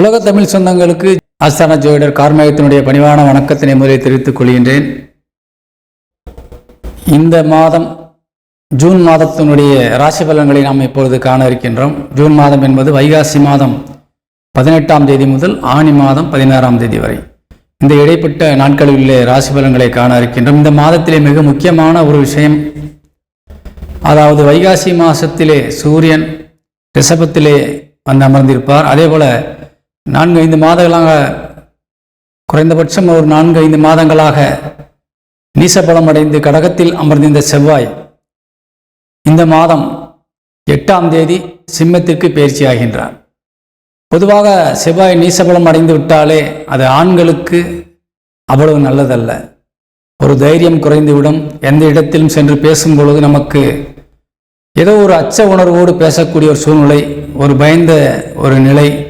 உலக தமிழ் சொந்தங்களுக்கு ஆஸ்தான ஜோதிடர் கார்மேகத்தினுடைய பணிவான வணக்கத்தினை முதலில் தெரிவித்துக் கொள்கின்றேன். இந்த மாதம் ஜூன் மாதத்தினுடைய ராசி பலன்களை நாம் இப்பொழுது காண இருக்கின்றோம். ஜூன் மாதம் என்பது வைகாசி மாதம் பதினெட்டாம் தேதி முதல் ஆணி மாதம் பதினாறாம் தேதி வரை. இந்த இடைப்பட்ட நாட்களில் உள்ள ராசி பலன்களை காண இருக்கின்றோம். இந்த மாதத்திலே மிக முக்கியமான ஒரு விஷயம் அதாவது வைகாசி மாதத்திலே சூரியன் ரிஷபத்திலே வந்து அமர்ந்திருப்பார். அதே போல நான்கு ஐந்து மாதங்களாக குறைந்தபட்சம் ஒரு நான்கு ஐந்து மாதங்களாக நீசபலம் அடைந்து கடகத்தில் அமர்ந்திருந்த செவ்வாய் இந்த மாதம் எட்டாம் தேதி சிம்மத்திற்கு பயிற்சியாகின்றார் பொதுவாக செவ்வாய் நீசபலம் அடைந்து விட்டாலே அது ஆண்களுக்கு அவ்வளவு நல்லதல்ல. ஒரு தைரியம் குறைந்துவிடும். எந்த இடத்திலும் சென்று பேசும் பொழுது நமக்கு ஏதோ ஒரு அச்ச உணர்வோடு பேசக்கூடிய ஒரு சூழ்நிலை ஒரு பயந்த ஒரு நிலை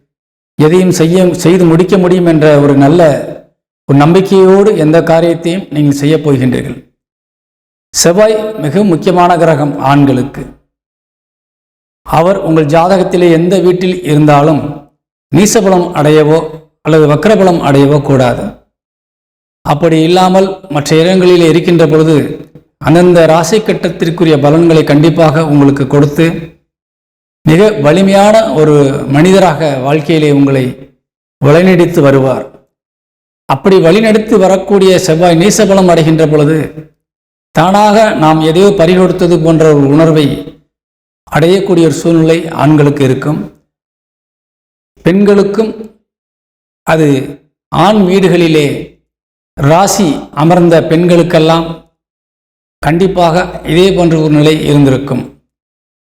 எதையும் செய்ய செய்து முடிக்க முடியும் என்ற ஒரு நல்ல ஒரு நம்பிக்கையோடு எந்த காரியத்தையும் நீங்கள் செய்ய போகின்றீர்கள். செவ்வாய் மிக முக்கியமான கிரகம் ஆண்களுக்கு. அவர் உங்கள் ஜாதகத்திலே எந்த வீட்டில் இருந்தாலும் நீசபலம் அடையவோ அல்லது வக்கரபலம் அடையவோ கூடாது. அப்படி இல்லாமல் மற்ற இடங்களில் இருக்கின்ற பொழுது அந்தந்த ராசி கட்டத்திற்குரிய பலன்களை கண்டிப்பாக உங்களுக்கு கொடுத்து மிக வலிமையான ஒரு மனிதராக வாழ்க்கையிலே உங்களை வழிநடித்து வருவார். அப்படி வழிநடத்தி வரக்கூடிய செவ்வாய் நீசபலம் அடைகின்ற பொழுது தானாக நாம் எதையோ பறிகொடுத்தது போன்ற ஒரு உணர்வை அடையக்கூடிய ஒரு சூழ்நிலை ஆண்களுக்கு இருக்கும். பெண்களுக்கும் அது ஆண் வீடுகளிலே ராசி அமர்ந்த பெண்களுக்கெல்லாம் கண்டிப்பாக இதே போன்ற ஒரு நிலை இருந்திருக்கும்.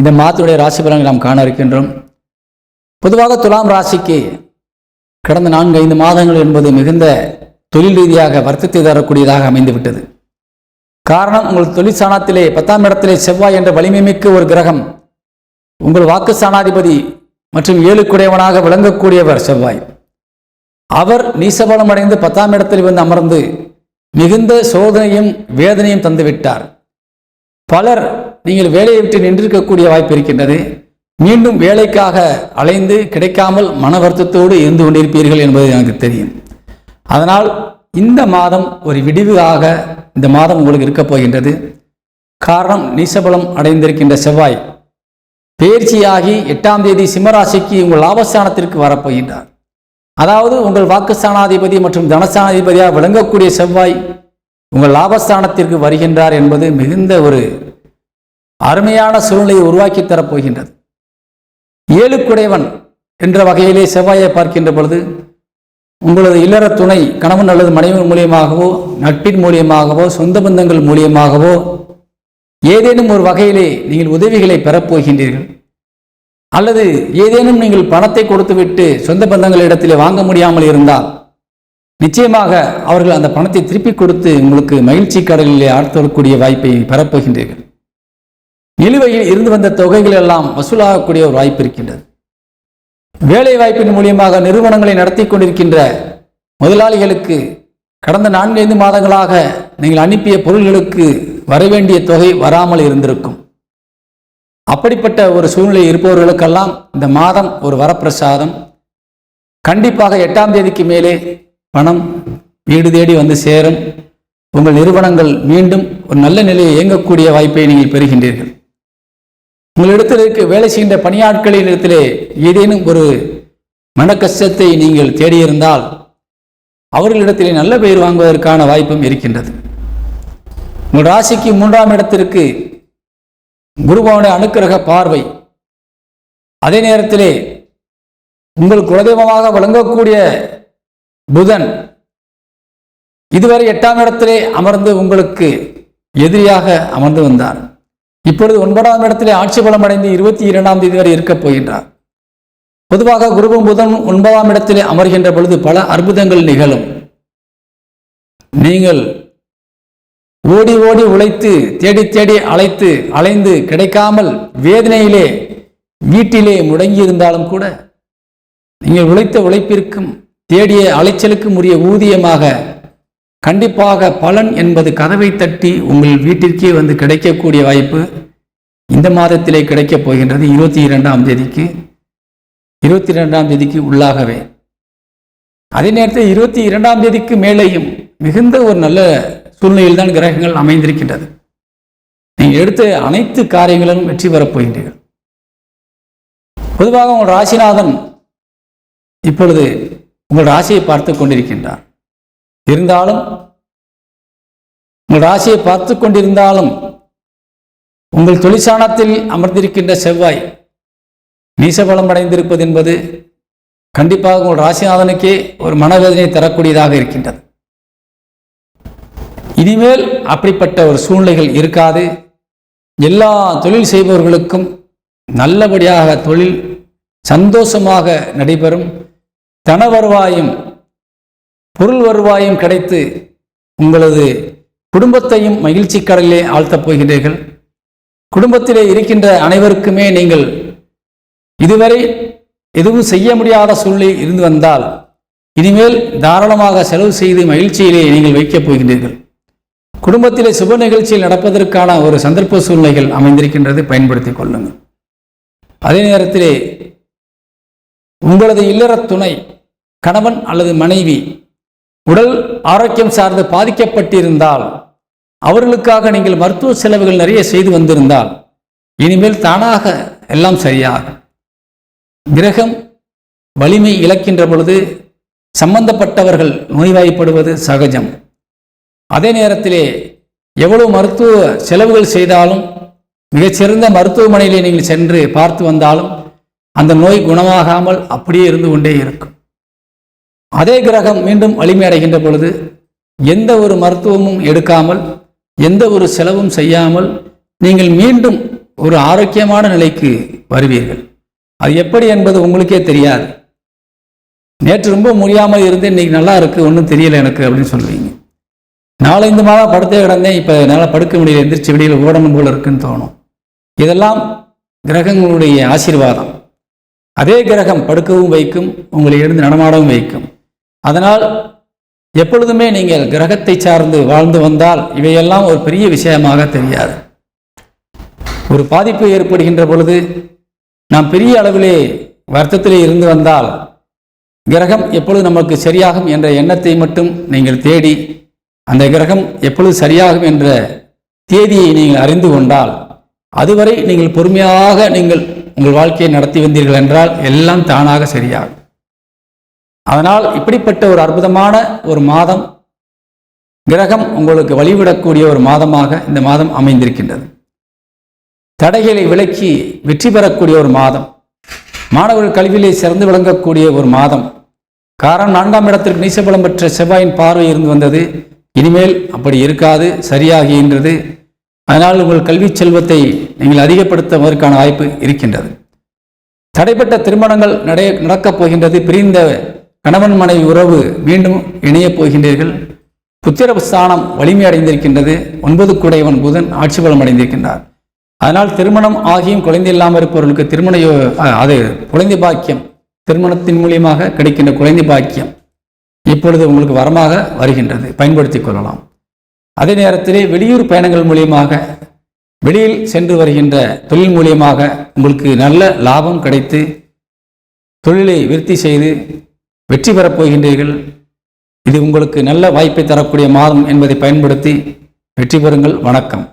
இந்த மாதத்துடைய ராசி பலன்களை நாம் காண இருக்கின்றோம். பொதுவாக துலாம் ராசிக்கு கடந்த நான்கு ஐந்து மாதங்கள் என்பது மிகுந்த தொழில் ரீதியாக வருத்தத்தை தரக்கூடியதாக அமைந்துவிட்டது. காரணம் உங்கள் தொழில் சாணத்திலே பத்தாம் இடத்திலே செவ்வாய் என்ற வலிமை மிக்க ஒரு கிரகம். உங்கள் வாக்கு சாணாதிபதி மற்றும் ஏழுக்குடையவனாக விளங்கக்கூடியவர் செவ்வாய். அவர் நீசபலம் அடைந்து பத்தாம் இடத்தில் வந்து அமர்ந்து மிகுந்த சோதனையும் வேதனையும் தந்துவிட்டார். பலர் நீங்கள் வேலையை விட்டு நின்றிருக்கக்கூடிய வாய்ப்பு இருக்கின்றது. மீண்டும் வேலைக்காக அலைந்து கிடைக்காமல் மன வருத்தத்தோடு இருந்து கொண்டிருப்பீர்கள் என்பது எனக்கு தெரியும். அதனால் இந்த மாதம் ஒரு விடிவாக இந்த மாதம் உங்களுக்கு இருக்கப் போகின்றது. காரணம் நீசபலம் அடைந்திருக்கின்ற செவ்வாய். பயிற்சியாகி எட்டாம் தேதி சிம்மராசிக்கு உங்கள் லாபஸ்தானத்திற்கு வரப்போகின்றார் அதாவது உங்கள் வாக்குஸ்தானாதிபதி மற்றும் தனஸ்தானாதிபதியாக விளங்கக்கூடிய செவ்வாய் உங்கள் லாபஸ்தானத்திற்கு வருகின்றார் என்பது மிகுந்த ஒரு அருமையான சூழ்நிலையை உருவாக்கி தரப்போகின்றது ஏழுக்குடையவன் என்ற வகையிலே செவ்வாயை பார்க்கின்ற பொழுது உங்களது இல்லற துணை கணவன் அல்லது மனைவி மூலியமாகவோ நட்பின் மூலியமாகவோ சொந்த பந்தங்கள் மூலியமாகவோ ஏதேனும் ஒரு வகையிலே நீங்கள் உதவிகளை பெறப்போகின்றீர்கள் அல்லது ஏதேனும் நீங்கள் பணத்தை கொடுத்துவிட்டு சொந்த பந்தங்களிடத்திலே வாங்க முடியாமல் இருந்தால் நிச்சயமாக அவர்கள் அந்த பணத்தை திருப்பி கொடுத்து உங்களுக்கு மகிழ்ச்சி கடலிலே ஆழ்த்தக்கூடிய வாய்ப்பை பெறப்போகின்றீர்கள். நிலுவையில் இருந்து வந்த தொகைகள் எல்லாம் வசூலாகக்கூடிய ஒரு வாய்ப்பு இருக்கின்றது. வேலை வாய்ப்பின் மூலியமாக நிறுவனங்களை நடத்தி கொண்டிருக்கின்ற முதலாளிகளுக்கு கடந்த நான்கு ஐந்து மாதங்களாக நீங்கள் அனுப்பிய பொருள்களுக்கு வரவேண்டிய தொகை வராமல் இருந்திருக்கும். அப்படிப்பட்ட ஒரு சூழ்நிலை இருப்பவர்களுக்கெல்லாம் இந்த மாதம் ஒரு வரப்பிரசாதம். கண்டிப்பாக எட்டாம் தேதிக்கு மேலே பணம் வீடு தேடி வந்து சேரும். உங்கள் நிறுவனங்கள் மீண்டும் ஒரு நல்ல நிலையை இயங்கக்கூடிய வாய்ப்பை நீங்கள் பெறுகின்றீர்கள். உங்களிடத்தில் இருக்க வேலை செய்கின்ற பணியாட்களின் இடத்திலே ஏதேனும் ஒரு மனக்கஷ்டத்தை நீங்கள் தேடியிருந்தால் அவர்களிடத்திலே நல்ல பெயர் வாங்குவதற்கான வாய்ப்பும் இருக்கின்றது. உங்கள் ராசிக்கு மூன்றாம் இடத்திற்கு குருபவனுடைய அனுக்கிரக பார்வை. அதே நேரத்திலே உங்கள் குலதெய்வமாக வழங்கக்கூடிய புதன். இதுவரை எட்டாம் இடத்திலே அமர்ந்து உங்களுக்கு எதிரியாக அமர்ந்து வந்தார். இப்பொழுது ஒன்பதாம் இடத்திலே ஆட்சி பலம் அடைந்து இருபத்தி இரண்டாம் தேதி வரை இருக்கப் போகின்றார். பொதுவாக குருவும் புதன் ஒன்பதாம் இடத்திலே அமர்கின்ற பொழுது பல அற்புதங்கள் நிகழும். நீங்கள் ஓடி ஓடி உழைத்து தேடி தேடி அழைத்து அலைந்து கிடைக்காமல் வேதனையிலே வீட்டிலே முடங்கியிருந்தாலும் கூட நீங்கள் உழைத்த உழைப்பிற்கும் தேடிய அலைச்சலுக்கும் உரிய ஊதியமாக கண்டிப்பாக பலன் என்பது கதவை தட்டி உங்கள் வீட்டிற்கே வந்து கிடைக்கக்கூடிய வாய்ப்பு இந்த மாதத்திலே கிடைக்கப் போகின்றது. இருபத்தி இரண்டாம் தேதிக்கு இருபத்தி இரண்டாம் தேதிக்கு உள்ளாகவே. அதே நேரத்தில் இருபத்தி இரண்டாம் தேதிக்கு மேலேயும் மிகுந்த ஒரு நல்ல சூழ்நிலையில் தான் கிரகங்கள் அமைந்திருக்கின்றது. நீங்கள் எடுத்த அனைத்து காரியங்களும் வெற்றி பெறப் போகின்றீர்கள். பொதுவாக உங்கள் ராசிநாதன் இப்பொழுது உங்கள் ராசியை பார்த்து கொண்டிருக்கின்றார். இருந்தாலும் உங்கள் ராசியை பார்த்து கொண்டிருந்தாலும் உங்கள் தொழிற்சானத்தில் அமர்ந்திருக்கின்ற செவ்வாய் நீசபலம் அடைந்திருப்பது என்பது கண்டிப்பாக உங்கள் ராசிநாதனுக்கே ஒரு மனவேதனை தரக்கூடியதாக இருக்கின்றது. இனிமேல் அப்படிப்பட்ட ஒரு சூழ்நிலைகள் இருக்காது. எல்லா தொழில் செய்பவர்களுக்கும் நல்லபடியாக தொழில் சந்தோஷமாக நடைபெறும். தன வருவாயும் பொருள் வருவாயும் கிடைத்து உங்களது குடும்பத்தையும் மகிழ்ச்சி கடலிலே ஆழ்த்தப் போகின்றீர்கள் குடும்பத்திலே இருக்கின்ற அனைவருக்குமே நீங்கள் இதுவரை எதுவும் செய்ய முடியாத சூழ்நிலை இருந்து வந்தால் இனிமேல் தாராளமாக செலவு செய்து மகிழ்ச்சியிலே நீங்கள் வைக்கப் போகின்றீர்கள். குடும்பத்திலே சுப நிகழ்ச்சியில் நடப்பதற்கான ஒரு சந்தர்ப்ப சூழ்நிலைகள் அமைந்திருக்கின்றது. பயன்படுத்திக் கொள்ளுங்கள். அதே நேரத்திலே உங்களது இல்லற துணை கணவன் அல்லது மனைவி உடல் ஆரோக்கியம் சார்ந்து பாதிக்கப்பட்டிருந்தால் அவர்களுக்காக நீங்கள் மருத்துவ செலவுகள் நிறைய செய்து வந்திருந்தால் இனிமேல் தானாக எல்லாம் சரியாகும் கிரகம் வலிமை இழக்கின்ற பொழுது சம்பந்தப்பட்டவர்கள் நோய்வாய்ப்படுவது சகஜம். அதே நேரத்திலே எவ்வளவு மருத்துவ செலவுகள் செய்தாலும் மிகச்சிறந்த மருத்துவமனையிலே நீங்கள் சென்று பார்த்து வந்தாலும் அந்த நோய் குணமாகாமல் அப்படியே இருந்து கொண்டே இருக்கும். அதே கிரகம் மீண்டும் வலிமை அடைகின்ற பொழுது எந்த ஒரு மருத்துவமும் எடுக்காமல் எந்த ஒரு செலவும் செய்யாமல் நீங்கள் மீண்டும் ஒரு ஆரோக்கியமான நிலைக்கு வருவீர்கள். அது எப்படி என்பது உங்களுக்கே தெரியாது. நேற்று ரொம்ப முடியாமல் இருந்து இன்னைக்கு நல்லா இருக்கு ஒன்றும் தெரியல எனக்கு அப்படின்னு சொல்லுவீங்க. நாலஞ்சு மாதம் படுத்தே கிடந்தேன் இப்போ என்னால் படுக்க முடியல எந்திரிச்சு வெளியில் ஓடணும் போல இருக்குன்னு தோணும். இதெல்லாம் கிரகங்களுடைய ஆசீர்வாதம். அதே கிரகம் படுக்கவும் வைக்கும் உங்களை எழுந்து நடமாடவும் வைக்கும். அதனால் எப்பொழுதுமே நீங்கள் கிரகத்தை சார்ந்து வாழ்ந்து வந்தால் இவையெல்லாம் ஒரு பெரிய விஷயமாக தெரியாது. ஒரு பாதிப்பு ஏற்படுகின்ற பொழுது நாம் பெரிய அளவிலே வருத்தத்திலே இருந்து வந்தால் கிரகம் எப்பொழுது நமக்கு சரியாகும் என்ற எண்ணத்தை மட்டும் நீங்கள் தேடி அந்த கிரகம் எப்பொழுது சரியாகும் என்ற தேதியை நீங்கள் அறிந்து கொண்டால் அதுவரை நீங்கள் பொறுமையாக நீங்கள் உங்கள் வாழ்க்கையை நடத்தி வந்தீர்கள் என்றால் எல்லாம் தானாக சரியாகும். அதனால் இப்படிப்பட்ட ஒரு அற்புதமான ஒரு மாதம் கிரகம் உங்களுக்கு வழிவிடக்கூடிய ஒரு மாதமாக இந்த மாதம் அமைந்திருக்கின்றது. தடைகளை விலக்கி வெற்றி பெறக்கூடிய ஒரு மாதம் மாணவர்கள் கல்வியிலே சிறந்து விளங்கக்கூடிய ஒரு மாதம். காரணம் நான்காம் இடத்திற்கு நீசபலம் பெற்ற செவ்வாயின் பார்வை இருந்து வந்தது. இனிமேல் அப்படி இருக்காது சரியாகின்றது. அதனால் உங்கள் கல்வி செல்வத்தை நீங்கள் அதிகப்படுத்துவதற்கான வாய்ப்பு இருக்கின்றது. தடைப்பட்ட திருமணங்கள் நடை நடக்கப் போகின்றது. பிரிந்த கணவன் மனைவி உறவு மீண்டும் இணையப் போகின்றீர்கள். புத்திரஸ்தானம் வலிமை அடைந்திருக்கின்றது. ஒன்பது குடையவன் புதன் ஆட்சி பலம் அடைந்திருக்கின்றார். அதனால் திருமணம் ஆகியும் குழந்தை இல்லாமல் இருப்பவர்களுக்கு திருமண அது குழந்தை பாக்கியம் திருமணத்தின் மூலியமாக கிடைக்கின்ற குழந்தை பாக்கியம் இப்பொழுது உங்களுக்கு வரமாக வருகின்றது. பயன்படுத்திக் கொள்ளலாம். அதே நேரத்திலே வெளியூர் பயணங்கள் மூலியமாக வெளியில் சென்று வருகின்ற தொழில் மூலியமாக உங்களுக்கு நல்ல லாபம் கிடைத்து தொழிலை விருத்தி செய்து வெற்றி பெறப் போகின்றீர்கள். இது உங்களுக்கு நல்ல வாய்ப்பை தரக்கூடிய மாதம் என்பதை பயன்படுத்தி வெற்றி பெறுங்கள். வணக்கம்.